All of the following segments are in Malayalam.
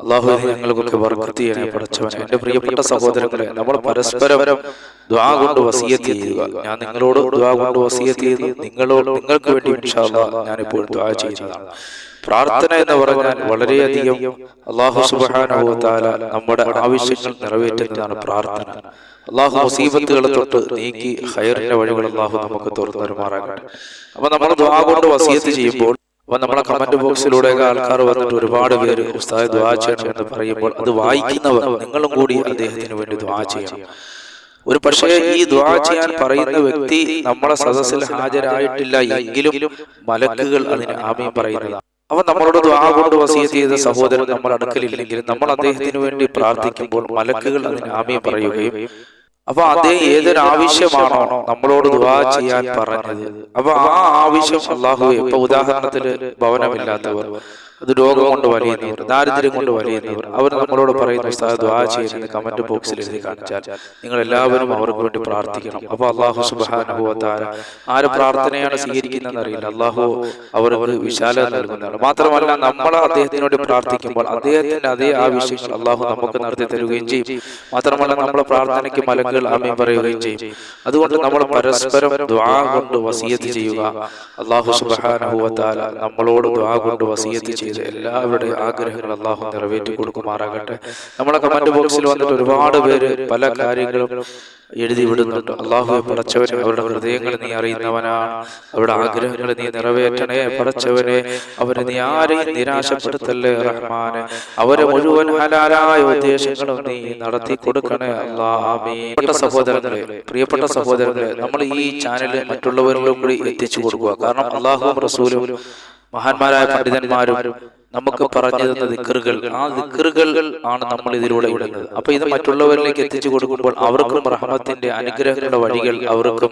അള്ളാഹു ഞങ്ങൾക്കൊക്കെ ബർക്കത്ത് ചെയ്യണേ പഠിച്ചവനെ. എന്റെ പ്രിയപ്പെട്ട സഹോദരങ്ങളെ നമ്മൾ പരസ്പരം ദ്വാ കൊണ്ട് വസീയത്ത് ചെയ്യുക. ഞാൻ നിങ്ങളോട് ദ്വാ കൊണ്ട് വസീയത്ത് ചെയ്യുന്നു. നിങ്ങളോട് നിങ്ങൾക്ക് വേണ്ടി ഇൻഷാ അല്ലാഹ് ഞാനിപ്പോൾ ദ്വാ ചെയ്യുന്നതാണ്. പ്രാർത്ഥന എന്ന് പറഞ്ഞാൽ വളരെയധികം അള്ളാഹു സുബാനുഭവത്താല നമ്മുടെ ആവശ്യങ്ങൾ നിറവേറ്റുന്നതാണ് പ്രാർത്ഥന. അള്ളാഹു മുസീബത്തുകളെ തൊട്ട് നീക്കി ഹയറിന്റെ വഴികൾ അള്ളാഹു നമുക്ക് തുറന്നു തരുമാറാകട്ടെ. അപ്പൊ നമ്മൾ ദ്വാ കൊണ്ട് വസീയത്ത് ചെയ്യുമ്പോൾ അപ്പൊ നമ്മളെ കമന്റ് ബോക്സിലൂടെ ആൾക്കാർ വന്നിട്ട് ഒരുപാട് പേര് ഉസ്താദ് ദ്വാ ചെയ്യണം എന്ന് പറയുമ്പോൾ അത് വായിക്കുന്നവർ നിങ്ങളും കൂടി അദ്ദേഹത്തിന് വേണ്ടി ദ്വാ ചെയ്യണം. ഒരു പക്ഷേ ഈ ദ്വാ ചെയ്യാൻ പറയുന്ന വ്യക്തി നമ്മളെ സദസ്സിൽ ഹാജരായിട്ടില്ല എങ്കിലും മലക്കുകൾ അതിന് ആമയം പറയുന്നതാണ് അവൻ നമ്മളോട് ദ്വാ കൊണ്ട് വസീയത്ത് ചെയ്ത സഹോദരൻ നമ്മൾ അടുക്കലില്ലെങ്കിലും നമ്മൾ അദ്ദേഹത്തിന് വേണ്ടി പ്രാർത്ഥിക്കുമ്പോൾ മലക്കുകൾ അതിന് ആമയം പറയുകയും അപ്പൊ അദ്ദേഹം ഏതൊരു ആവശ്യമാണോ നമ്മളോട് ദുവാ ചെയ്യാൻ പറഞ്ഞത്. അപ്പൊ ആ ആവശ്യം അള്ളാഹു ഇപ്പൊ ഉദാഹരണത്തിന് ഭവനമില്ലാത്തവർ. അത് രോഗം കൊണ്ട് വലിയുന്നവർ ദാരിദ്ര്യം കൊണ്ട് വലിയുന്നവർ അവർ നമ്മളോട് പറയുന്ന ഉസ്താദ് ദ്വാ ചെയ്യുന്നത് കമന്റ് ബോക്സിൽ എഴുതി കാണിച്ചാൽ നിങ്ങൾ എല്ലാവരും അവർക്ക് വേണ്ടി പ്രാർത്ഥിക്കണം. അപ്പൊ അള്ളാഹു സുബാനുഭവത്താര ആര് പ്രാർത്ഥനയാണ് സ്വീകരിക്കുന്നതെന്ന് അറിയില്ല. അള്ളാഹു അവർക്ക് വിശാലത നൽകുന്നതാണ് മാത്രമല്ല നമ്മൾ അദ്ദേഹത്തിനോട് പ്രാർത്ഥിക്കുമ്പോൾ അദ്ദേഹത്തിന്റെ അതേ ആവശ്യങ്ങൾ അള്ളാഹു നമുക്ക് നടത്തി തരുകയും ചെയ്യും. മാത്രമല്ല നമ്മളെ പ്രാർത്ഥനയ്ക്ക് മലങ്ങൾ ആമയും പറയുകയും ചെയ്യും. അതുകൊണ്ട് നമ്മൾ പരസ്പരം ദ്വാ കൊണ്ട് വസീയത്ത് ചെയ്യുക. അള്ളാഹു സുബാനുഭവത്താല നമ്മളോട് ദ്വാ കൊണ്ട് വസീയത്ത് ചെയ്ത് എല്ലാവരുടെയും ആഗ്രഹങ്ങൾ അള്ളാഹു നിറവേറ്റി കൊടുക്കുമാറാകട്ടെ നമ്മളെ കമന്റ് ബോക്സിൽ വന്നിട്ട് ഒരുപാട് പേര് പല കാര്യങ്ങളും എഴുതി വിടുന്നുണ്ട്. അള്ളാഹു പടച്ചവനെ അവരുടെ ഹൃദയങ്ങൾ നീ അറിയുന്നവനാണ് അവരുടെ ആഗ്രഹങ്ങൾ നീ നിറവേറ്റണേ പടച്ചവനെ. അവരെ നീ ആരെയും നിരാശപ്പെടുത്തല്ലേ റഹ്മാനെ. അവരെ മുഴുവൻ ഹലാലായ ഉദ്ദേശങ്ങളും നീ നടത്തി കൊടുക്കണേ അള്ളാഹ് സഹോദരങ്ങളെ പ്രിയപ്പെട്ട സഹോദരങ്ങളെ നമ്മൾ ഈ ചാനൽ മറ്റുള്ളവരിലും കൂടി എത്തിച്ചു കൊടുക്കുക. കാരണം അള്ളാഹു റസൂലും മഹാന്മാരായ പണ്ഡിതന്മാരും നമുക്ക് പറഞ്ഞു തന്ന ദിക്കറുകൾ ആ ദിക്കറുകൾ ആണ് നമ്മൾ ഇതിലൂടെ ഇടുന്നത്. അപ്പൊ ഇത് മറ്റുള്ളവരിലേക്ക് എത്തിച്ചു കൊടുക്കുമ്പോൾ അവർക്കും റഹ്മത്തിന്റെ അനുഗ്രഹങ്ങളുടെ വഴികൾ അവർക്കും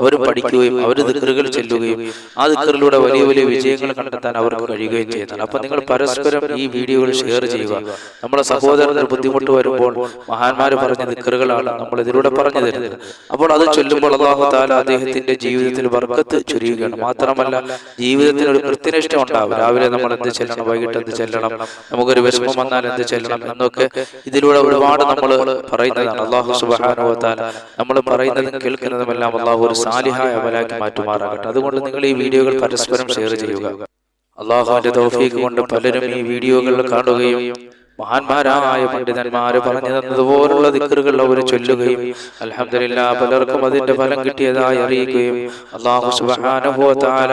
അവർ പഠിക്കുകയും അവർ ദിക്കറുകൾ ചെല്ലുകയും ആ ദിക്കറിലൂടെ വലിയ വലിയ വിജയങ്ങൾ കണ്ടെത്താൻ അവർക്ക് കഴിയുകയും ചെയ്യുന്നതാണ് അപ്പൊ നിങ്ങൾ പരസ്പരം ഈ വീഡിയോകൾ ഷെയർ ചെയ്യുക. നമ്മുടെ സഹോദരന് ബുദ്ധിമുട്ട് വരുമ്പോൾ മഹാന്മാര് പറഞ്ഞ ദിക്കറുകളാണ് നമ്മൾ ഇതിലൂടെ പറഞ്ഞു തരുന്നത്. അപ്പോൾ അത് ചൊല്ലുമ്പോൾ അള്ളാഹു താല അദ്ദേഹത്തിന്റെ ജീവിതത്തിൽ വർക്കത്ത് ചൊരിയുകയാണ് മാത്രമല്ല ജീവിതത്തിന് ഒരു കൃത്യനിഷ്ഠ ഉണ്ടാവും രാവിലെ നമ്മൾ എന്ത് ചെല്ലണം വൈകിട്ട് എന്ത് ചെല്ലണം? നമുക്കൊരു വിഷമം വന്നാൽ എന്ത് ചെല്ലണം? എന്നൊക്കെ ഇതിലൂടെ ഒരുപാട് നമ്മൾ പറയുന്നതാണ് അള്ളാഹു സുബാനുഭവത്താൽ നമ്മൾ പറയുന്നതും കേൾക്കുന്നതുമെല്ലാം അള്ളാഹു ഒരു സാലിഹായ അമലാക്കി മാറ്റുമാറാകട്ടെ. അതുകൊണ്ട് നിങ്ങൾ ഈ വീഡിയോകൾ പരസ്പരം ഷെയർ ചെയ്യുക. അള്ളാഹുവിന്റെ തൗഫീഖ് കൊണ്ട് പലരും ഈ വീഡിയോകൾ കാണുകയും മഹാന്മാരായ പണ്ഡിതന്മാര് പറഞ്ഞു തന്നതുപോലുള്ള ദിക്കറുകൾ അവർ ചൊല്ലുകയും അലഹമില്ല പലർക്കും അതിന്റെ ഫലം കിട്ടിയതായി അറിയിക്കുകയും അള്ളാഹു സുബാനുഭവത്താല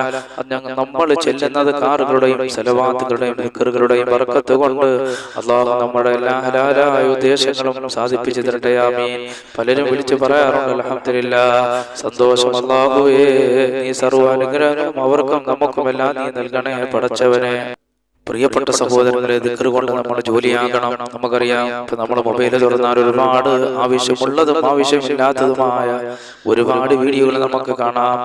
നമ്മൾ ചെല്ലുന്നത് കാറുകളുടെയും സലവാത്തുകളുടെയും ദിക്കറുകളുടെയും വർക്കത്ത് കൊണ്ട് അള്ളാഹു നമ്മുടെ എല്ലാ ഹലാലായ ഉദ്ദേശങ്ങളും സാധിപ്പിച്ചു തരട്ടെയാമീൻ പലരും വിളിച്ചു പറയാറുണ്ട് അലഹമില്ല സന്തോഷം അള്ളാഹുവേ നീ സർവാനുഗ്രഹങ്ങളും അവർക്കും നമുക്കും എല്ലാം നീ നൽകണേ പടച്ചവനെ. പ്രിയപ്പെട്ട സഹോദരങ്ങളെ ദിക്കറ് കൊണ്ട് നമ്മൾ ജോലിയാകണം. നമുക്കറിയാം ഇപ്പൊ നമ്മൾ മൊബൈൽ തുറന്നാൽ ഒരുപാട് ആവശ്യമുള്ളതും ആവശ്യമില്ലാത്തതുമായ ഒരുപാട് വീഡിയോകൾ നമുക്ക് കാണാം.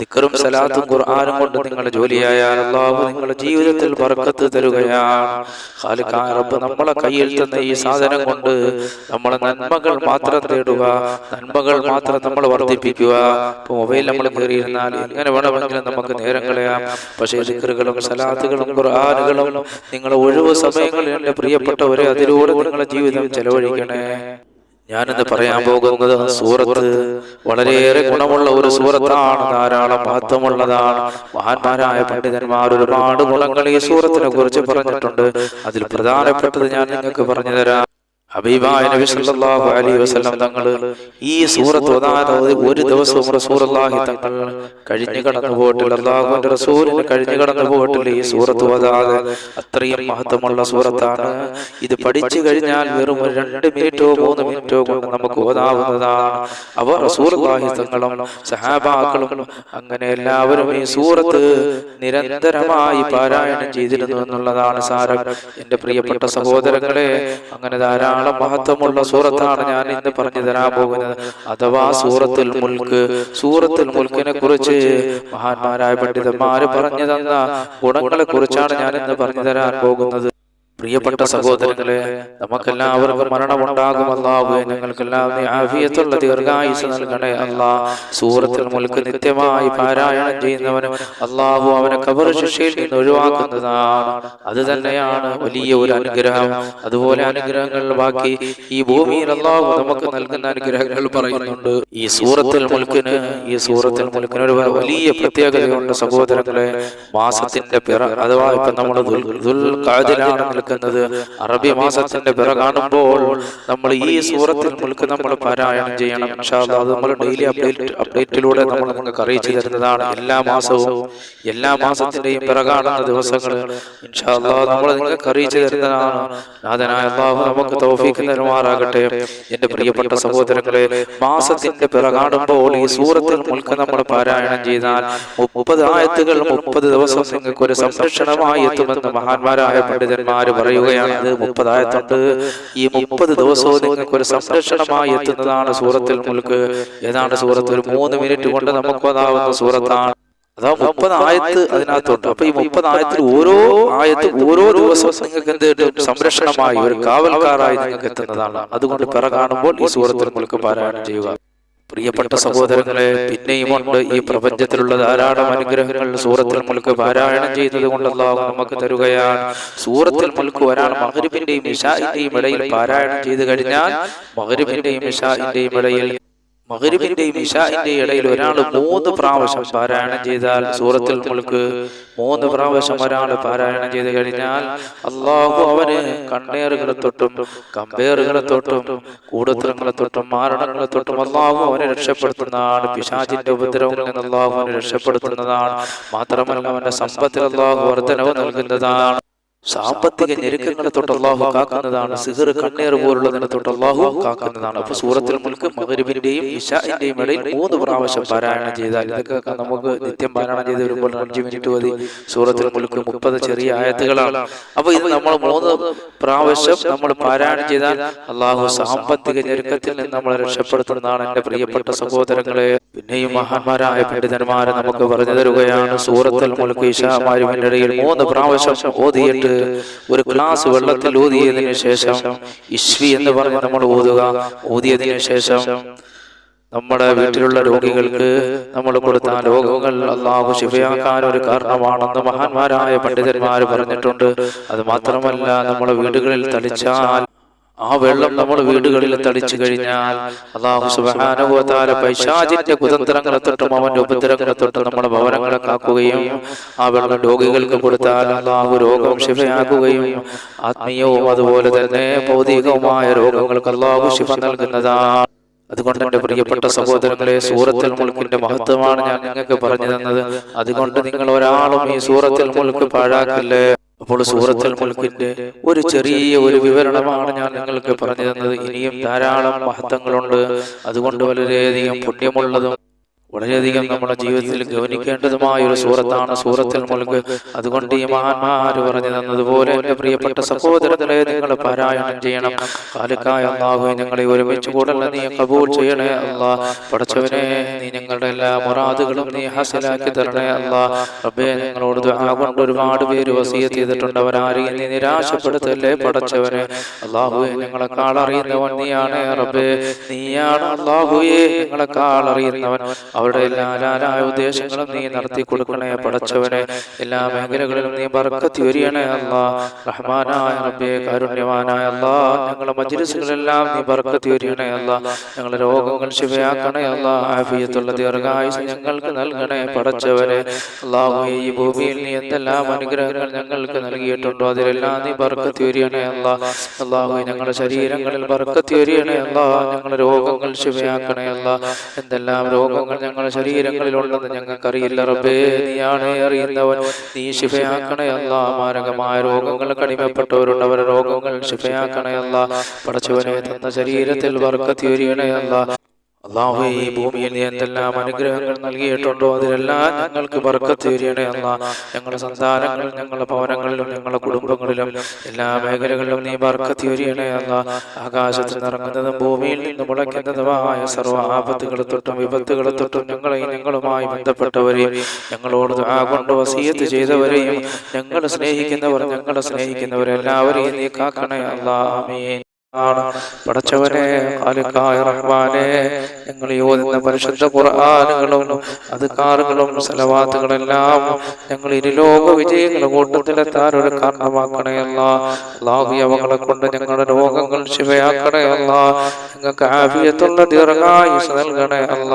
ദിക്കറും സലാത്തും ഖുർആാനും കൊണ്ട് നിങ്ങൾ ജോലിയായാൽ അള്ളാഹു നിങ്ങളുടെ ജീവിതത്തിൽ പറക്കത്ത് തരുകയാണ്. റബ്ബ് നമ്മളെ കയ്യിൽ തന്ന ഈ സാധനം കൊണ്ട് നമ്മൾ നന്മകൾ മാത്രം തേടുക നന്മകൾ മാത്രം നമ്മൾ വർദ്ധിപ്പിക്കുക. ഇപ്പൊ മൊബൈൽ നമ്മൾ കയറിയിരുന്നാൽ എങ്ങനെ വേണമെങ്കിലും നമുക്ക് നേരം കളയാം. പക്ഷേ ദിക്കറുകളും സലാത്തുകളും ഖുർആാനുകളും നിങ്ങളുടെ ഒഴിവ് സമയങ്ങളിൽ എന്റെ പ്രിയപ്പെട്ടവരെ അതിലൂടെ നിങ്ങളുടെ ജീവിതം ചെലവഴിക്കണേ. ഞാനിന്ന് പറയാൻ പോകുന്നത് സൂറത്ത് വളരെയേറെ ഗുണമുള്ള ഒരു സൂറത്താണ്. ധാരാളം മഹത്വമുള്ളതാണ്. മഹാന്മാരായ പണ്ഡിതന്മാർ ഒരുപാട് ഗുണങ്ങൾ ഈ സൂറത്തിനെ കുറിച്ച് പറഞ്ഞിട്ടുണ്ട്. അതിൽ പ്രധാനപ്പെട്ടത് ഞാൻ നിങ്ങൾക്ക് പറഞ്ഞു തരാം. ഹബീബായ നബി സല്ലല്ലാഹു അലൈഹി വസല്ലം തങ്ങൾ ഈ സൂറത്ത് ഓതാതെ ഒരു ദിവസവും റസൂലുള്ളാഹി തങ്ങൾ കഴിഞ്ഞു കടന്നു പോയിട്ടില്ല. അല്ലാഹുവിന്റെ റസൂലിന് കഴിഞ്ഞു കടന്നു പോയിട്ടില്ല. ഈ സൂറത്ത് ഓതാതെ അത്രയും മഹത്വമുള്ള സൂറത്താണ്. ഇത് പഠിച്ചു കഴിഞ്ഞാൽ വെറും രണ്ട് മിനിറ്റോ മൂന്ന് മിനിറ്റോ കൊണ്ട് നമുക്ക് ഓതാവുന്നതാണ്. അവർ റസൂലുള്ളാഹി തങ്ങളും സഹാബാക്കളും അങ്ങനെ എല്ലാവരും ഈ സൂറത്ത് നിരന്തരമായി പാരായണം ചെയ്തിരുന്നു എന്നുള്ളതാണ് സാരം എന്റെ പ്രിയപ്പെട്ട സഹോദരങ്ങളെ അങ്ങനെ ധാരാളം മഹത്വമുള്ള സൂറത്താണ് ഞാൻ ഇന്ന് പറഞ്ഞു തരാൻ പോകുന്നത്. അഥവാ സൂറത്തുൽ മുൽക്ക് സൂറത്തുൽ മുൽക്കിനെ കുറിച്ച് മഹാന്മാരായ പണ്ഡിതന്മാര് പറഞ്ഞു തന്ന ഗുണങ്ങളെ കുറിച്ചാണ് ഞാൻ ഇന്ന് പറഞ്ഞു തരാൻ പോകുന്നത്. പ്രിയപ്പെട്ട സഹോദരങ്ങളെ നമുക്കെല്ലാവർക്കും മരണമുണ്ടാകും അല്ലാഹുവേ ഞങ്ങൾക്കെല്ലാം നീ ആഫിയത്തുള്ള ദീർഘായുസ് നൽകണേ അല്ലാ സൂറത്തിൽ മുൽക്ക് നിത്യമായി പാരായണം ചെയ്യുന്നവനും അള്ളാഹു അവനെ കബർ ശിക്ഷയിൽ നിന്ന് ഒഴിവാക്കുന്നതാണ്. അത് തന്നെയാണ് വലിയ ഒരു അനുഗ്രഹം. അതുപോലെ അനുഗ്രഹങ്ങൾ ബാക്കി ഈ ഭൂമിയിൽ അള്ളാഹു നമുക്ക് നൽകുന്ന അനുഗ്രഹങ്ങൾ പറയുന്നുണ്ട്. ഈ സൂറത്തിൽ മുൽക്കിന് ഈ സൂറത്തിൽ മുൽക്കിന് ഒരു വലിയ പ്രത്യേകതയുണ്ട് സഹോദരങ്ങളെ. മാസത്തിന്റെ പിറ അഥവാ ഇപ്പൊ നമ്മൾ നിൽക്കുന്നത് അറബി മാസത്തിന്റെ പിറ കാണുമ്പോൾ നമ്മൾ ഈ സൂറത്തിൽ മുൽക്ക് നമ്മൾ പാരായണം ചെയ്യണം. അത് നമ്മൾ ഡെയിലി അപ്ഡേറ്റ് അപ്ഡേറ്റിലൂടെ നമ്മൾ നിങ്ങൾക്ക് അറിയിച്ചു തരുന്നതാണ്. എല്ലാ മാസവും എല്ലാ മാസത്തിന്റെയും പിറ കാണുന്ന ദിവസങ്ങൾ. നമ്മൾ നിങ്ങൾക്ക് അറിയിച്ചു തരുന്നതാണ്. നാഥനായ അള്ളാഹു നമുക്ക് തൗഫീഖ് തരുമാറാകട്ടെ. എന്റെ പ്രിയപ്പെട്ട സഹോദരങ്ങളെ മാസത്തിന്റെ പിറ കാണുമ്പോൾ ഈ സൂറത്തിൽ മുൽക്ക് നമ്മൾ പാരായണം ചെയ്താൽ മുപ്പത് ആയത്തുകൾ മുപ്പത് ദിവസം നിങ്ങൾക്ക് ഒരു സംരക്ഷണമായി എത്തുമെന്ന് മഹാന്മാരായ പണ്ഡിതന്മാര് പറയുകയാണ്. അത് മുപ്പത് ആയത്തുണ്ട് ഈ മുപ്പത് ദിവസവും നിങ്ങൾക്ക് ഒരു സംരക്ഷണമായി എത്തുന്നതാണ് സൂറത്തിൽ മുൽക്ക്. ഏതാണ്ട് സൂറത്ത് ഒരു മൂന്ന് മിനിറ്റ് കൊണ്ട് നമുക്ക് അതാവുന്ന സൂറത്താണ്. അതാ മുപ്പത് ആയത്ത് അതിനകത്തുണ്ട്. അപ്പൊ ഈ മുപ്പത് ആയത്തിൽ ഓരോ ആയത്ത് ഓരോ ദിവസവും നിങ്ങൾക്ക് എന്ത് സംരക്ഷണമായി ഒരു കാവൽക്കാരായി നിങ്ങൾക്ക് എത്തുന്നതാണ്. അതുകൊണ്ട് പിറ കാണുമ്പോൾ ഈ സൂറത്തിൽ മുൽക്ക് പാരായണം ചെയ്യുക. പ്രിയപ്പെട്ട സഹോദരങ്ങളെ പിന്നെയും ഉണ്ട് ഈ പ്രപഞ്ചത്തിലുള്ള ധാരാളം അനുഗ്രഹങ്ങൾ. സൂറത്തിൽ മുൽക്ക് പാരായണം ചെയ്തത് കൊണ്ടല്ലാവും നമുക്ക് തരുകയാണ്. സൂറത്തിൽ മുൽക്ക് ഒരാൾ മഹരിബിന്റെയും ഇഷാന്റെയും ഇടയിൽ പാരായണം ചെയ്തു കഴിഞ്ഞാൽ മഹരിബിന്റെയും ഇഷാന്റെയും ഇടയിൽ മകരിബിന്റെയും ഇഷാന്റെയും ഇടയിൽ ഒരാൾ മൂന്ന് പ്രാവശ്യം പാരായണം ചെയ്താൽ സൂറത്തിൽ മുൽക്ക് മൂന്ന് പ്രാവശ്യം ഒരാൾ പാരായണം ചെയ്ത് കഴിഞ്ഞാൽ അള്ളാഹു അവന് കണ്ണേറുകളെ തൊട്ടും കമ്പേറുകളെ തൊട്ടും കൂടത്തരങ്ങളെ തൊട്ടും മാരണങ്ങളെ തൊട്ടും അള്ളാഹു അവനെ രക്ഷപ്പെടുത്തുന്നതാണ് പിശാചിന്റെ ഉപദ്രവങ്ങളിൽ നിന്ന് അള്ളാഹു അവനെ രക്ഷപ്പെടുത്തുന്നതാണ് മാത്രമല്ല അവന്റെ സമ്പത്തിൽ അള്ളാഹു വർധനവ് നൽകുന്നതാണ് സാമ്പത്തിക ഞെരുക്കങ്ങളെ തൊട്ട് അള്ളാഹു കാക്കുന്നതാണ് സിഹർ കണ്ണീർ പോലുള്ളതിനെ തൊട്ട് അള്ളാഹു കാക്കുന്നതാണ്. അപ്പൊ സൂറത്തിൽ മുൽക്ക് മകരിബിന്റെയും ഇഷാന്റെയും ഇടയിൽ മൂന്ന് പ്രാവശ്യം പാരായണം ചെയ്താൽ ഇതൊക്കെ നമുക്ക് നിത്യം പാരായണം ചെയ്ത് വരുമ്പോൾ അഞ്ച് മിനിറ്റ് മതി സൂറത്തിൽ മുൽക്ക് മുപ്പത് ചെറിയ ആയത്തുകളാണ്. അപ്പൊ ഇത് നമ്മൾ മൂന്ന് പ്രാവശ്യം നമ്മൾ പാരായണം ചെയ്താൽ അള്ളാഹു സാമ്പത്തിക ഞെരുക്കത്തിൽ നിന്ന് നമ്മളെ രക്ഷപ്പെടുത്തുന്നതാണ് എന്റെ പ്രിയപ്പെട്ട സഹോദരങ്ങളെ. പിന്നെയും മഹാന്മാരായ പണ്ഡിതന്മാരെ നമുക്ക് പറഞ്ഞു തരുകയാണ് സൂറത്തിൽ മുൽക്ക് ഇഷാമാരുവിന്റെ ഇടയിൽ മൂന്ന് പ്രാവശ്യം ഓതിയിട്ട് ഒരു ഗ്ലാസ് വെള്ളത്തിൽ ഊതിയതിനു ശേഷം ഇശ്വി എന്ന് പറഞ്ഞ് നമ്മൾ ഊതുക. ഊതിയതിനു ശേഷം നമ്മുടെ വീട്ടിലുള്ള രോഗികൾക്ക് നമ്മൾ കൊടുത്ത രോഗങ്ങൾ അള്ളാഹു ശിവയാക്കാൻ ഒരു കാരണമാണെന്ന് മഹാന്മാരായ പണ്ഡിതന്മാർ പറഞ്ഞിട്ടുണ്ട്. അത് മാത്രമല്ല നമ്മുടെ വീടുകളിൽ തളിച്ചാൽ ആ വെള്ളം നമ്മൾ വീടുകളിൽ തളിച്ചു കഴിഞ്ഞാൽ അള്ളാഹു സുബാനുഭവത്താല പൈശാചിന്റെ കുതന്ത്രങ്ങളെ തൊട്ടും അവന്റെ ഉപദ്രവങ്ങളെ തൊട്ടും നമ്മുടെ ഭവനങ്ങളെ കാക്കുകയും ആ വെള്ളം രോഗികൾക്ക് കൊടുത്താൽ അള്ളാഹു രോഗം ശിവയാക്കുകയും ആത്മീയവും അതുപോലെ തന്നെ ഭൗതികവുമായ രോഗങ്ങൾക്ക് അള്ളാഹു ശിവ നൽകുന്നതാണ്. അതുകൊണ്ട് എന്റെ പ്രിയപ്പെട്ട സഹോദരങ്ങളെ സൂറത്തിൽ മുൾക്കിന്റെ മഹത്വമാണ് ഞാൻ നിങ്ങൾക്ക് പറഞ്ഞു തന്നത്. അതുകൊണ്ട് നിങ്ങൾ ഒരാളും ഈ സൂറത്തിൽ മുൾക്ക് പാഴാക്കില്ലേ? അപ്പോൾ സൂറത്തുൽ മുൽക്കിന്റെ ഒരു ചെറിയ ഒരു വിവരണമാണ് ഞാൻ നിങ്ങൾക്ക് പറഞ്ഞു തന്നത് ഇനിയും ധാരാളം മഹത്വങ്ങളുണ്ട്. അതുകൊണ്ട് വളരെയധികം പുണ്യമുള്ളതും വളരെയധികം നമ്മുടെ ജീവിതത്തിൽ ഗവനിക്കേണ്ടതുമായ ഒരു സൂറത്താണ് സൂറത്തിൽ മുൽക്ക് അതുകൊണ്ട് ഈ മഹാന്മാര് പറഞ്ഞു തന്നതുപോലെ എന്റെ പ്രിയപ്പെട്ട സഹോദരങ്ങളെ നിങ്ങൾ പാരായണം ചെയ്യണം. കാലിക്കായ അള്ളാഹു ഞങ്ങളെ ഒരുമിച്ച് കൂടല്ല നീ കബൂൾ ചെയ്യണേ അല്ലാ പഠിച്ചവനെ നീ ഞങ്ങളുടെ എല്ലാ മുറാദുകളും നീ ഹാസിലാക്കി തരണേ അല്ലാ റബ്ബേ ഞങ്ങളോട് ദുആ കൊണ്ട് ഒരുപാട് പേര് വസീയത്ത് ചെയ്തിട്ടുണ്ട്. അവരാരെയും നീ നിരാശപ്പെടുത്തല്ലേ പഠിച്ചവനെ? അള്ളാഹുവെ ഞങ്ങളെക്കാൾ അറിയുന്നവൻ നീയാണ് റബ്ബേ. നീയാണ് അള്ളാഹുയെ ഞങ്ങളെക്കാൾ അറിയുന്നവൻ അവരുടെ എല്ലാ ലാലായ ഉദ്ദേശങ്ങളും നീ നടത്തി കൊടുക്കണേ പടച്ചവനെ എല്ലാ മേഖലകളിലും നീ ബർക്കത്തി വരികണേ അല്ലാ. റഹ്മാനായ റബ്ബേ കാരുണ്യവാനായ അല്ലാ. ഞങ്ങളുടെ മജ്ലിസുകളെല്ലാം നീ ബർക്കത്തി വരികണേ അല്ലാ. ഞങ്ങളുടെ രോഗങ്ങൾ ശിവയാക്കണേ അല്ലാ. ആഫിയത്തുള്ള ദീർഘായുസ് ഞങ്ങൾക്ക് നൽകണേ പടച്ചവനെ അള്ളാഹു ഈ ഭൂമിയിൽ നീ എന്തെല്ലാം അനുഗ്രഹങ്ങൾ ഞങ്ങൾക്ക് നൽകിയിട്ടുണ്ടോ അതിലെല്ലാം നീ ബർക്കത്തി വരികണേ അല്ലാ. അള്ളാഹു ഞങ്ങളുടെ ശരീരങ്ങളിൽ ബർക്കത്തി വരികണേ അല്ലാ. ഞങ്ങളുടെ രോഗങ്ങൾ ശിവയാക്കണേ അല്ലാ എന്തെല്ലാം രോഗങ്ങൾ ഞങ്ങളുടെ ശരീരങ്ങളിലുണ്ടെന്ന് ഞങ്ങൾക്കറിയില്ല റബ്ബേ. നീയാണ് അറിയുന്നവൻ. നീ ശിഫയാക്കണേ അല്ല. മാരകമായ രോഗങ്ങൾ കടിമപ്പെട്ടവരുണ്ട്. അവരുടെ രോഗങ്ങൾ ശിഫയാക്കണേ അല്ല. പടച്ചവനെ തന്ന ശരീരത്തിൽ വർക്കത്തി വരികണേ അല്ല. അള്ളാഹു ഈ ഭൂമിയിൽ നീ എന്തെല്ലാം അനുഗ്രഹങ്ങൾ നൽകിയിട്ടുണ്ടോ അതിലെല്ലാം ഞങ്ങൾക്ക് ബർക്കത്ത് തരികണേ അല്ല ഞങ്ങളുടെ സന്താനങ്ങളിലും ഞങ്ങളുടെ ഭവനങ്ങളിലും ഞങ്ങളുടെ കുടുംബങ്ങളിലും എല്ലാ മേഖലകളിലും നീ ബർക്കത്ത് തരികണേ അല്ല ആകാശത്ത് നിറങ്ങുന്നതും ഭൂമിയിൽ നിന്ന് മുളയ്ക്കുന്നതുമായ സർവ ആപത്തുകളെ തൊട്ടും വിപത്തുകളെ തൊട്ടും ഞങ്ങളെയും ഞങ്ങളുമായി ബന്ധപ്പെട്ടവരെയും ഞങ്ങളോട് ആ കൊണ്ട് വസീയത്ത് ചെയ്തവരെയും ഞങ്ങൾ സ്നേഹിക്കുന്നവർ ഞങ്ങളെ സ്നേഹിക്കുന്നവരെല്ലാവരെയും നീ കാക്കണേ അല്ലാമേ ആണ്. പടച്ചവനെ റഹ്മാനെ ഞങ്ങൾ യോജിക്കുന്ന പരിശുദ്ധ ഖുർആാനുകളും അധികാറുകളും സലവാത്തുകളെല്ലാം ഞങ്ങൾ ഇരുലോക വിജയങ്ങളുടെ കൂട്ടത്തിലെത്താൻ ഒരു കാരണമാക്കണയല്ല. ലാഹിയവങ്ങളെ കൊണ്ട് ഞങ്ങളുടെ രോഗങ്ങൾ ശിവയാക്കണയല്ല. ഞങ്ങൾക്ക് ആഫിയത്തുള്ള ദീർഘായുസ് നൽകണേ അല്ല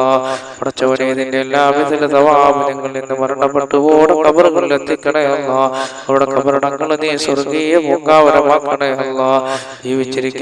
പടച്ചവനെ ഇതിന്റെ എല്ലാവിധ തവാബ് ഞങ്ങൾ ഇന്ന് മരണപ്പെട്ടു ഓടെ കബറുകളിൽ എത്തിക്കണേ അല്ല അവിടെ കബറടങ്ങൾ നീ സ്വർഗീയ പൂങ്കാവരമാക്കണേ അല്ല ജീവിച്ചിരിക്കുന്ന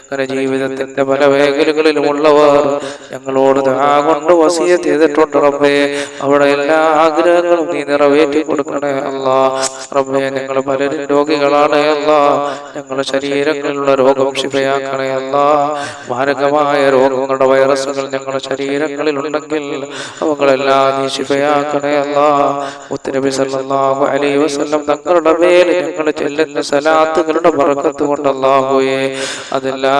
അങ്ങനെ ജീവിതത്തിന്റെ പല മേഖലകളിലും ഉള്ളവർ ഞങ്ങളോട് കൊണ്ട് വസിയ ചെയ്തിട്ടുണ്ട് റബ്ബേ. അവിടെ എല്ലാ ആഗ്രഹങ്ങളും നീ നിറവേറ്റി കൊടുക്കണേ അല്ല. റബ്ബേ ഞങ്ങൾ പലരും രോഗികളാണ് അല്ല. ഞങ്ങളുടെ ശരീരങ്ങളിലുള്ള രോഗം ക്ഷിപയാക്കണേ അല്ല. മാരകമായ രോഗങ്ങളുടെ വൈറസുകൾ ഞങ്ങളുടെ ശരീരങ്ങളിൽ ഉണ്ടെങ്കിൽ അവകളെല്ലാം നീ ശിപയാക്കണേ അല്ല. മുത്തനബി സല്ലല്ലാഹു അലൈഹി വസല്ലം തങ്ങളുടെ മേൽ ഞങ്ങൾ ചെല്ലുന്ന സലാത്തുകളുടെ ബർക്കത്ത് കൊണ്ടല്ലാഹുവേ അതെല്ലാം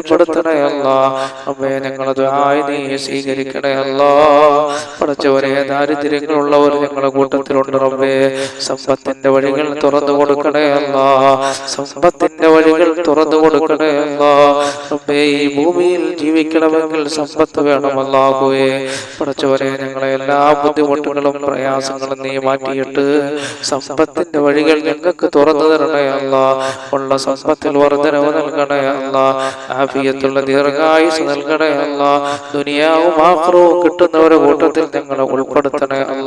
രക്ഷപ്പെടുത്തണേ അല്ല അമ്മേ ഞങ്ങളത് ആയി നീ സ്വീകരിക്കണേ അല്ല പടച്ചവരെ ദാരിദ്ര്യങ്ങളുള്ളവർ ഞങ്ങളുടെ കൂട്ടത്തിലുണ്ട് റബ്ബേ. സമ്പത്തിന്റെ വഴികൾ തുറന്നു കൊടുക്കണേ സമ്പത്തിന്റെ വഴികൾ തുറന്നു കൊടുക്കണേ അല്ല റബ്ബേ ഈ ഭൂമിയിൽ ജീവിക്കണമെങ്കിൽ സമ്പത്ത് വേണമല്ലാകുവേ പഠിച്ചവരെ ഞങ്ങളെ എല്ലാ ബുദ്ധിമുട്ടുകളും പ്രയാസങ്ങളും നീ മാറ്റിയിട്ട് സമ്പത്തിന്റെ വഴികൾ ഞങ്ങൾക്ക് തുറന്നു തരണേ ഉള്ള സമ്പത്തിൽ വർധനവ് നൽകണേ ആഫിയത്തുള്ള ദീർഘായുസ് നൽകണേ അല്ല. ദുനിയാവും ആഹ്റവും കിട്ടുന്നവരെ കൂട്ടത്തിൽ ഞങ്ങളെ ഉൾപ്പെടുത്തണേ അല്ലാ.